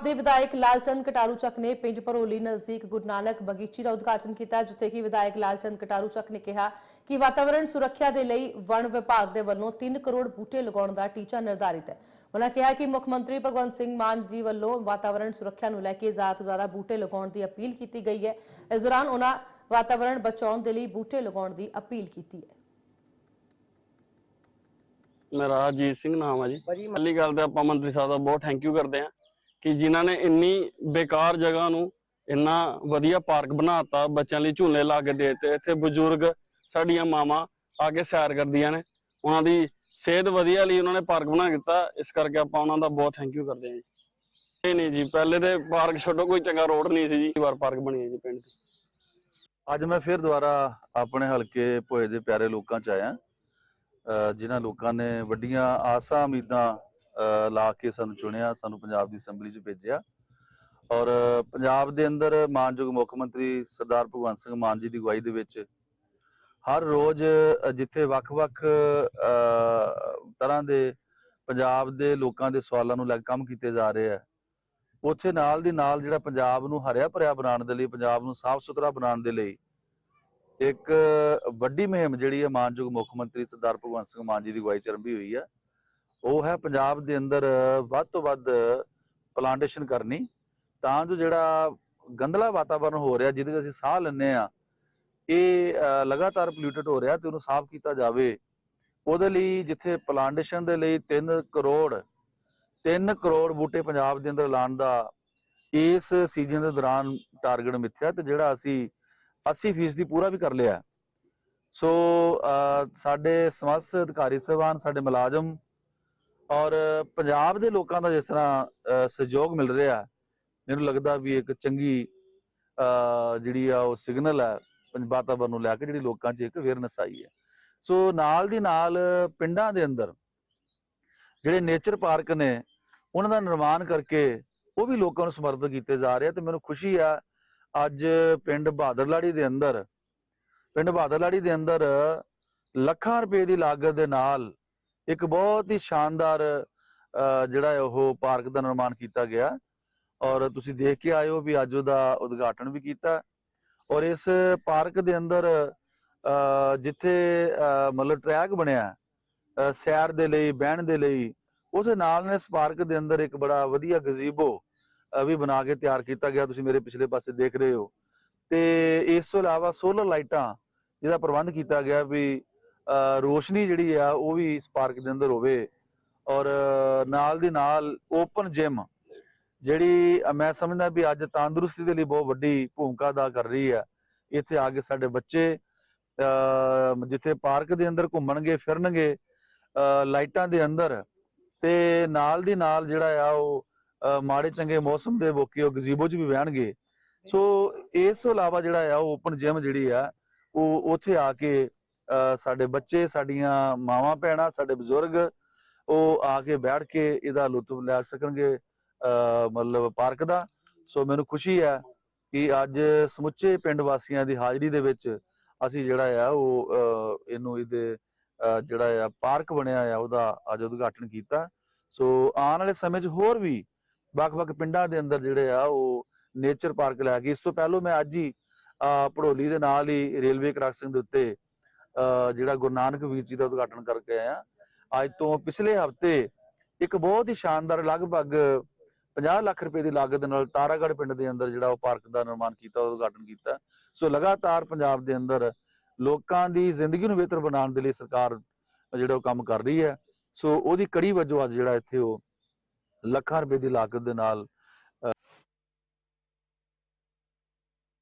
ਆਪ ਦੇ ਵਿਧਾਇਕ ਲਾਲਚੰਦ ਕਟਾਰੂ ਚੱਕ ਨੇ ਪਿੰਡ ਭਰੋਲੀ ਨਜ਼ਦੀਕ ਗੁਰੂ ਨਾਨਕ ਬਗੀਚੀ ਦਾ ਉਦਘਾਟਨ ਕੀਤਾ ਜਿੱਥੇ ਕਿ ਵਿਧਾਇਕ ਲਾਲਚੰਦ ਕਟਾਰੂ ਚੱਕ ਨੇ ਕਿਹਾ ਕਿ ਵਾਤਾਵਰਣ ਸੁਰੱਖਿਆ ਦੇ ਲਈ ਵਣ ਵਿਭਾਗ ਦੇ ਵੱਲੋਂ 3 ਕਰੋੜ ਬੂਟੇ ਲਗਾਉਣ ਦਾ ਟੀਚਾ ਨਿਰਧਾਰਿਤ ਹੈ। ਉਹਨਾਂ ਕਿਹਾ ਕਿ ਮੁੱਖ ਮੰਤਰੀ ਭਗਵੰਤ ਸਿੰਘ ਮਾਨ ਜੀ ਵੱਲੋਂ ਵਾਤਾਵਰਣ ਸੁਰੱਖਿਆ ਨੂੰ ਲੈ ਕੇ ਜ਼ਿਆਦਾ ਤੋਂ ਜ਼ਿਆਦਾ ਬੂਟੇ ਲਗਾਉਣ ਦੀ ਅਪੀਲ ਕੀਤੀ ਗਈ ਹੈ। ਇਸ ਦੌਰਾਨ ਉਹਨਾਂ ਵਾਤਾਵਰਣ ਬਚਾਉਣ ਦੇ ਲਈ ਬੂਟੇ ਲਗਾਉਣ ਦੀ ਅਪੀਲ ਕੀਤੀ ਹੈ। ਮੇਰਾ ਅਜੀਤ ਸਿੰਘ ਨਾਮ ਆ ਜੀ। ਪਹਿਲੀ ਗੱਲ ਤੇ ਆਪਾਂ ਮੰਤਰੀ ਸਾਹਿਬ ਦਾ ਬਹੁਤ ਥੈਂਕ ਯੂ ਕਰਦੇ ਆ ਕਿ ਜਿਨ੍ਹਾਂ ਨੇ ਇੰਨੀ ਬੇਕਾਰ ਜਗ੍ਹਾ ਨੂੰ ਇੰਨਾ ਵਧੀਆ ਪਾਰਕ ਬਣਾਤਾ, ਬੱਚਿਆਂ ਲਈ ਝੂਲੇ ਲਾ ਕੇ ਦੇਤੇ, ਇੱਥੇ ਬਜ਼ੁਰਗ ਸਾਡੀਆਂ ਮਾਵਾਂ ਆ ਕੇ ਸੈਰ ਕਰਦੀਆਂ ਨੇ। ਉਹਨਾਂ ਦੀ ਸਿਹਤ ਵਧੀਆ ਲਈ ਉਹਨਾਂ ਨੇ ਪਾਰਕ ਬਣਾ ਦਿੱਤਾ, ਇਸ ਕਰਕੇ ਆਪਾਂ ਉਹਨਾਂ ਦਾ ਬਹੁਤ ਥੈਂਕ ਯੂ ਕਰਦੇ ਹਾਂ ਜੀ। ਨਹੀਂ ਨਹੀਂ ਜੀ, ਪਹਿਲੇ ਤੇ ਪਾਰਕ ਛੱਡੋ, ਕੋਈ ਚੰਗਾ ਰੋਡ ਨਹੀਂ ਸੀ ਜੀ ਇਸ ਵਾਰ ਪਾਰਕ ਬਣੀ ਹੈ ਜੀ ਪਿੰਡ ਦੀ। ਅੱਜ ਮੈਂ ਫਿਰ ਦੁਬਾਰਾ ਆਪਣੇ ਹਲਕੇ ਭੋਏ ਦੇ ਪਿਆਰੇ ਲੋਕਾਂ ਚ ਆਇਆ ਜਿਨ੍ਹਾਂ ਲੋਕਾਂ ਨੇ ਵੱਡੀਆਂ ਆਸਾਂ ਉਮੀਦਾਂ ਲਾ ਕੇ ਸਾਨੂੰ ਚੁਣਿਆ, ਸਾਨੂੰ ਪੰਜਾਬ ਦੀ ਅਸੈਂਬਲੀ 'ਚ ਭੇਜਿਆ। ਔਰ ਪੰਜਾਬ ਦੇ ਅੰਦਰ ਮਾਨਯੋਗ ਮੁੱਖ ਮੰਤਰੀ ਸਰਦਾਰ ਭਗਵੰਤ ਸਿੰਘ ਮਾਨ ਜੀ ਦੀ ਅਗਵਾਈ ਦੇ ਵਿੱਚ ਹਰ ਰੋਜ਼, ਅਹ, ਜਿੱਥੇ ਵੱਖ-ਵੱਖ ਤਰ੍ਹਾਂ ਦੇ ਪੰਜਾਬ ਦੇ ਲੋਕਾਂ ਦੇ ਸਵਾਲਾਂ ਨੂੰ ਲੈ ਕੇ ਕੰਮ ਕੀਤੇ ਜਾ ਰਹੇ ਆ, ਉੱਥੇ ਨਾਲ ਦੀ ਨਾਲ ਜਿਹੜਾ ਪੰਜਾਬ ਨੂੰ ਹਰਿਆ ਭਰਿਆ ਬਣਾਉਣ ਦੇ ਲਈ, ਪੰਜਾਬ ਨੂੰ ਸਾਫ਼ ਸੁਥਰਾ ਬਣਾਉਣ ਦੇ ਲਈ ਇੱਕ ਵੱਡੀ ਮੁਹਿੰਮ ਜਿਹੜੀ ਹੈ ਮਾਨਯੋਗ ਮੁੱਖ ਮੰਤਰੀ ਸਰਦਾਰ ਭਗਵੰਤ ਸਿੰਘ ਮਾਨ ਜੀ ਦੀ ਅਗਵਾਈ ਚ ਆਰੰਭੀ ਹੋਈ ਹੈ ਉਹ ਹੈ ਪੰਜਾਬ ਦੇ ਅੰਦਰ ਵੱਧ ਤੋਂ ਵੱਧ ਪਲਾਂਟੇਸ਼ਨ ਕਰਨੀ। ਤਾਂ ਜੋ ਜਿਹੜਾ ਗੰਦਲਾ ਵਾਤਾਵਰਣ ਹੋ ਰਿਹਾ, ਜਿਹਦੇ ਵਿੱਚ ਅਸੀਂ ਸਾਹ ਲੈਂਦੇ ਆ ਇਹ ਲਗਾਤਾਰ ਪੋਲਿਊਟਡ ਹੋ ਰਿਹਾ ਤੇ ਉਹਨੂੰ ਸਾਫ਼ ਕੀਤਾ ਜਾਵੇ। ਉਹਦੇ ਲਈ ਜਿੱਥੇ ਪਲਾਂਟੇਸ਼ਨ ਦੇ ਲਈ 3 ਕਰੋੜ 3 ਕਰੋੜ ਬੂਟੇ ਪੰਜਾਬ ਦੇ ਅੰਦਰ ਲਾਉਣ ਦਾ ਇਸ ਸੀਜ਼ਨ ਦੇ ਦੌਰਾਨ ਟਾਰਗੇਟ ਮਿੱਥਿਆ ਤੇ ਜਿਹੜਾ ਅਸੀਂ 80% ਪੂਰਾ ਵੀ ਕਰ ਲਿਆ। ਸੋ ਸਾਡੇ ਸਮਸਤ ਅਧਿਕਾਰੀ, ਸਹਿਬਾਨ, ਸਾਡੇ ਮੁਲਾਜ਼ਮ ਔਰ ਪੰਜਾਬ ਦੇ ਲੋਕਾਂ ਦਾ ਜਿਸ ਤਰ੍ਹਾਂ ਸਹਿਯੋਗ ਮਿਲ ਰਿਹਾ, ਮੈਨੂੰ ਲੱਗਦਾ ਵੀ ਇੱਕ ਚੰਗੀ ਜਿਹੜੀ ਆ ਉਹ ਸਿਗਨਲ ਹੈ, ਪੰਜ- ਵਾਤਾਵਰਨ ਨੂੰ ਲੈ ਕੇ ਜਿਹੜੀ ਲੋਕਾਂ 'ਚ ਇੱਕ ਅਵੇਅਰਨੈਸ ਆਈ ਹੈ। ਸੋ ਨਾਲ ਦੀ ਨਾਲ ਪਿੰਡਾਂ ਦੇ ਅੰਦਰ ਜਿਹੜੇ ਨੇਚਰ ਪਾਰਕ ਨੇ, ਉਹਨਾਂ ਦਾ ਨਿਰਮਾਣ ਕਰਕੇ ਉਹ ਵੀ ਲੋਕਾਂ ਨੂੰ ਸਮਰਪਿਤ ਕੀਤੇ ਜਾ ਰਹੇ ਆ ਤੇ ਮੈਨੂੰ ਖੁਸ਼ੀ ਆ, ਅੱਜ ਪਿੰਡ ਬਹਾਦਰਲਾੜੀ ਦੇ ਅੰਦਰ, ਪਿੰਡ ਬਹਾਦਰਲਾੜੀ ਦੇ ਅੰਦਰ ਲੱਖਾਂ ਰੁਪਏ ਦੀ ਲਾਗਤ ਦੇ ਨਾਲ ਇੱਕ ਬਹੁਤ ਹੀ ਸ਼ਾਨਦਾਰ ਜਿਹੜਾ ਉਹ ਪਾਰਕ ਦਾ ਨਿਰਮਾਣ ਕੀਤਾ ਗਿਆ। ਔਰ ਤੁਸੀਂ ਦੇਖ ਕੇ ਆਏ ਹੋ ਵੀ ਅੱਜ ਉਹਦਾ ਉਦਘਾਟਨ ਵੀ ਕੀਤਾ। ਔਰ ਇਸ ਪਾਰਕ ਦੇ ਅੰਦਰ ਜਿੱਥੇ ਮਤਲਬ ਟਰੈਕ ਬਣਿਆ ਸੈਰ ਦੇ ਲਈ, ਬਹਿਣ ਦੇ ਲਈ, ਉਹਦੇ ਨਾਲ ਨੇ ਇਸ ਪਾਰਕ ਦੇ ਅੰਦਰ ਇੱਕ ਬੜਾ ਵਧੀਆ ਗਜ਼ੀਬੋ ਵੀ ਬਣਾ ਕੇ ਤਿਆਰ ਕੀਤਾ ਗਿਆ। ਤੁਸੀਂ ਮੇਰੇ ਪਿਛਲੇ ਪਾਸੇ ਦੇਖ ਰਹੇ ਹੋ। ਤੇ ਇਸ ਤੋਂ ਇਲਾਵਾ ਸੋਲਰ ਲਾਈਟਾਂ, ਜਿਹਦਾ ਪ੍ਰਬੰਧ ਕੀਤਾ ਗਿਆ ਵੀ ਰੋਸ਼ਨੀ ਜਿਹੜੀ ਆ, ਉਹ ਵੀ ਇਸ ਪਾਰਕ ਦੇ ਅੰਦਰ ਹੋਵੇ ਔਰ ਨਾਲ ਦੀ ਨਾਲ ਓਪਨ ਜਿਮ ਜਿਹੜੀ ਮੈਂ ਸਮਝਦਾ ਵੀ ਅੱਜ ਤੰਦਰੁਸਤੀ ਦੇ ਲਈ ਬਹੁਤ ਵੱਡੀ ਭੂਮਿਕਾ ਅਦਾ ਕਰ ਰਹੀ ਹੈ ਇੱਥੇ ਆ ਕੇ ਸਾਡੇ ਬੱਚੇ ਜਿੱਥੇ ਪਾਰਕ ਦੇ ਅੰਦਰ ਘੁੰਮਣਗੇ, ਫਿਰਨਗੇ ਲਾਈਟਾਂ ਦੇ ਅੰਦਰ ਤੇ ਨਾਲ ਦੀ ਨਾਲ ਜਿਹੜਾ ਆ, ਉਹ ਮਾੜੇ ਚੰਗੇ ਮੌਸਮ ਦੇ ਮੌਕੇ ਉਹ ਗਜ਼ੀਬੋ 'ਚ ਵੀ ਬਹਿਣਗੇ। ਸੋ ਇਸ ਤੋਂ ਇਲਾਵਾ ਜਿਹੜਾ ਆ, ਉਹ ਓਪਨ ਜਿਮ ਜਿਹੜੀ ਆ, ਉਹ ਉੱਥੇ ਆ ਕੇ ਸਾਡੇ ਬੱਚੇ, ਸਾਡੀਆਂ ਮਾਵਾਂ, ਭੈਣਾਂ, ਸਾਡੇ ਬਜ਼ੁਰਗ ਉਹ ਆ ਕੇ ਬੈਠ ਕੇ ਇਹਦਾ ਲੁਤਫ ਲੈ ਸਕਣਗੇ ਮਤਲਬ ਪਾਰਕ ਦਾ। ਸੋ ਮੈਨੂੰ ਖੁਸ਼ੀ ਹੈ ਕਿ ਅੱਜ ਸਮੁੱਚੇ ਪਿੰਡ ਵਾਸੀਆਂ ਦੀ ਹਾਜ਼ਰੀ ਦੇ ਵਿੱਚ ਅਸੀਂ ਜਿਹੜਾ ਆ ਉਹ ਇਹਨੂੰ ਇਹਦੇ ਜਿਹੜਾ ਆ ਪਾਰਕ ਬਣਿਆ ਆ, ਉਹਦਾ ਅੱਜ ਉਦਘਾਟਨ ਕੀਤਾ। ਸੋ ਆਉਣ ਵਾਲੇ ਸਮੇਂ 'ਚ ਹੋਰ ਵੀ ਵੱਖ-ਵੱਖ ਪਿੰਡਾਂ ਦੇ ਅੰਦਰ ਜਿਹੜੇ ਆ ਉਹ ਨੇਚਰ ਪਾਰਕ ਲੈ ਕੇ, ਇਸ ਤੋਂ ਪਹਿਲਾਂ ਮੈਂ ਅੱਜ ਹੀ ਪੜੋਲੀ ਦੇ ਨਾਲ ਹੀ ਰੇਲਵੇ ਕ੍ਰਾਸਿੰਗ ਦੇ ਉੱਤੇ ਜਿਹੜਾ ਗੁਰੂ ਨਾਨਕ ਵੀਰ ਜੀ ਦਾ ਉਦਘਾਟਨ ਕਰਕੇ ਆਇਆ ਅੱਜ ਤੋਂ ਪਿਛਲੇ ਹਫ਼ਤੇ ਇੱਕ ਬਹੁਤ ਹੀ ਸ਼ਾਨਦਾਰ ਲਗਭਗ 50 ਲੱਖ ਰੁਪਏ ਦੀ ਲਾਗਤ ਦੇ ਨਾਲ ਤਾਰਾਗੜ੍ਹ ਪਿੰਡ ਦੇ ਅੰਦਰ ਜਿਹੜਾ ਉਹ ਪਾਰਕ ਦਾ ਨਿਰਮਾਣ ਕੀਤਾ ਉਦਘਾਟਨ ਕੀਤਾ। ਸੋ ਲਗਾਤਾਰ ਪੰਜਾਬ ਦੇ ਅੰਦਰ ਲੋਕਾਂ ਦੀ ਜ਼ਿੰਦਗੀ ਨੂੰ ਬਿਹਤਰ ਬਣਾਉਣ ਦੇ ਲਈ ਸਰਕਾਰ ਜਿਹੜਾ ਉਹ ਕੰਮ ਕਰ ਰਹੀ ਹੈ। ਸੋ ਉਹਦੀ ਕੜੀ ਵਜੋਂ ਅੱਜ ਜਿਹੜਾ ਇੱਥੇ ਉਹ ਲੱਖਾਂ ਰੁਪਏ ਦੀ ਲਾਗਤ ਦੇ ਨਾਲ